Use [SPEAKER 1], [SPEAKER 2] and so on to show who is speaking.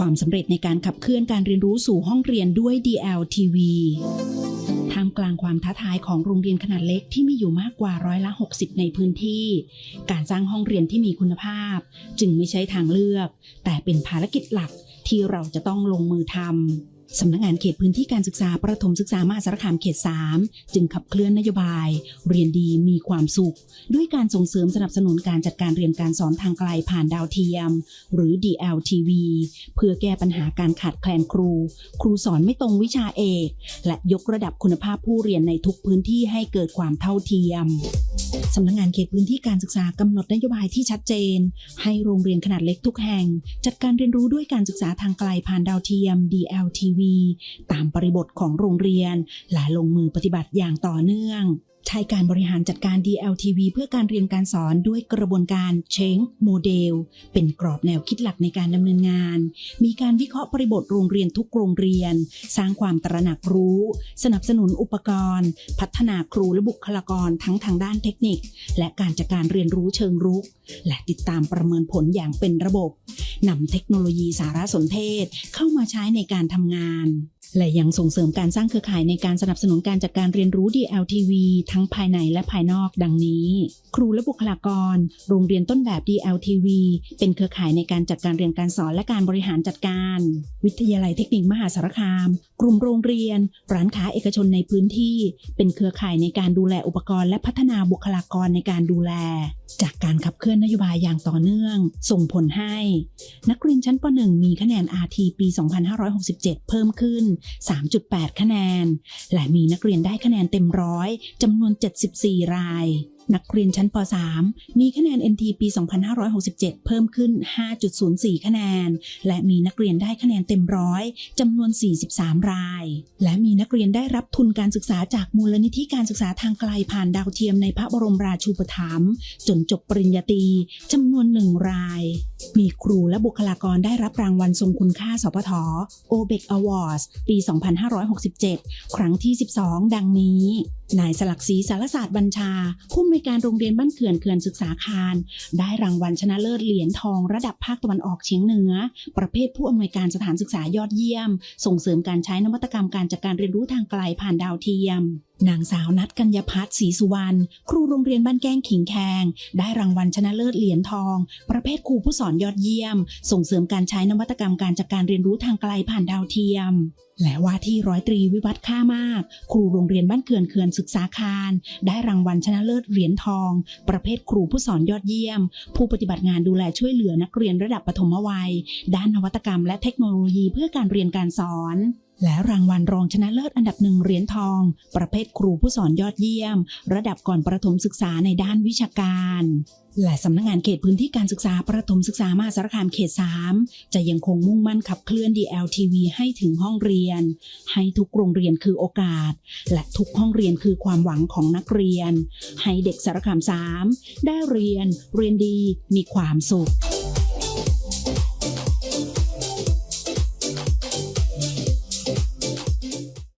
[SPEAKER 1] ความสำเร็จในการขับเคลื่อนการเรียนรู้สู่ห้องเรียนด้วย DLTV ท่ามกลางความท้าทายของโรงเรียนขนาดเล็กที่มีอยู่มากกว่าร้อยละ 60 ในพื้นที่ การสร้างห้องเรียนที่มีคุณภาพ จึงไม่ใช่ทางเลือก แต่เป็นภารกิจหลักที่เราจะต้องลงมือทำ สำนักงานเขตพื้นที่การศึกษาประถมศึกษามหาสารคามเขต 3 จึงขับเคลื่อนนโยบาย เรียนดีมีความสุข ด้วยการส่งเสริมสนับสนุนการจัดการเรียนการสอนทางไกลผ่านดาวเทียม หรือ DLTV เพื่อแก้ปัญหาการขาดแคลนครู ครูสอนไม่ตรงวิชาเอก และยกระดับคุณภาพผู้เรียนในทุกพื้นที่ให้เกิดความเท่าเทียม สำนักงานเขตพื้นที่การศึกษากำหนดนโยบายที่ชัดเจน ให้โรงเรียนขนาดเล็กทุกแห่ง จัดการเรียนรู้ด้วยการศึกษาทางไกลผ่านดาวเทียม DLTV ตามบริบทของโรงเรียน และลงมือปฏิบัติอย่างต่อเนื่อง ใช้การบริหารจัดการ DLTV เพื่อการเรียนการสอนด้วยกระบวนการ Change Model เป็นกรอบแนวคิดหลักในการดำเนินงาน มีการวิเคราะห์บริบทโรงเรียนทุกโรงเรียน สร้างความตระหนักรู้ สนับสนุนอุปกรณ์ พัฒนาครูและบุคลากรทั้งทางด้านเทคนิค และการจัดการเรียนรู้เชิงรุก และติดตามประเมินผลอย่างเป็นระบบนำเทคโนโลยีสารสนเทศเข้ามาใช้ในการทำงาน และยังส่งเสริมการสร้างเครือข่ายในการสนับสนุนการจัดการเรียนรู้ DLTV ทั้งภายในและภายนอกดังนี้ ครูและบุคลากร โรงเรียนต้นแบบ DLTV เป็นเครือข่ายในการจัดการเรียนการสอนและการบริหารจัดการ วิทยาลัยเทคนิคมหาสารคาม กลุ่มโรงเรียน ร้านค้าเอกชนในพื้นที่ เป็นเครือข่ายในการดูแลอุปกรณ์และพัฒนาบุคลากรในการดูแล จากการขับเคลื่อนนโยบายอย่างต่อเนื่อง ส่งผลให้ นักเรียนชั้นป .1 มีคะแนน RT ปี 2567 เพิ่มขึ้น 3.8 คะแนน และมีนักเรียนได้คะแนนเต็มร้อยจำนวน 74 ราย นักเรียนชั้นป .3 มีคะแนน NT ปี 2567 เพิ่มขึ้น 5.04 คะแนน และมีนักเรียนได้คะแนนเต็มร้อยจำนวน 43 ราย และมีนักเรียนได้รับทุนการศึกษาจากมูลนิธิการศึกษาทางไกลผ่านดาวเทียมในพระบรมราชูปถัมภ์จนจบปริญญาตรีจำนวนหนึ่งราย มีครูและบุคลากรได้รับรางวัลทรงคุณค่าสพท o b e c Awards ปี 2567 ครั้งที่ 12 ดังนี้ นายสลักศรีสารศาสตร์บัญชาผู้อำนวยการโรงเรียนบ้านเขื่อนเขื่อนศึกษาคารได้รางวัลชนะเลิศเหรียญทองระดับภาคตะวันออกเฉียงเหนือ ประเภทผู้อำนวยการสถานศึกษายอดเยี่ยม ส่งเสริมการใช้นวัตกรรมการจัดการเรียนรู้ทางไกลผ่านดาวเทียมนางสาวนัทกัญญาพัฒน์ศรีสุวรรณครูโรงเรียนบ้านแก้งขิงแคงได้รางวัลชนะเลิศเหรียญทอง ประเภทครูผู้สอนยอดเยี่ยม ส่งเสริมการใช้นวัตกรรมการจัดการเรียนรู้ทางไกลผ่านดาวเทียม และว่าที่ร้อยตรีวิวัฒน์ค่ามาก ครูโรงเรียนบ้านเกื่อนเขื่อนศึกษาคาร ได้รางวัลชนะเลิศเหรียญทอง ประเภทครูผู้สอนยอดเยี่ยม ผู้ปฏิบัติงานดูแลช่วยเหลือนักเรียนระดับปฐมวัย ด้านนวัตกรรมและเทคโนโลยีเพื่อการเรียนการสอน และรางวัลรองชนะเลิศอันดับหนึ่งเหรียญทอง ประเภทครูผู้สอนยอดเยี่ยม ระดับก่อนประถมศึกษาในด้านวิชาการ และสำนักงานเขตพื้นที่การศึกษาประถมศึกษามหาสารคามเขต 3 จะยังคงมุ่งมั่นขับเคลื่อน DLTV ให้ถึงห้องเรียน ให้ทุกโรงเรียนคือโอกาส และทุกห้องเรียนคือความหวังของนักเรียน ให้เด็กสารคาม 3 ได้เรียน เรียนดี มีความสุข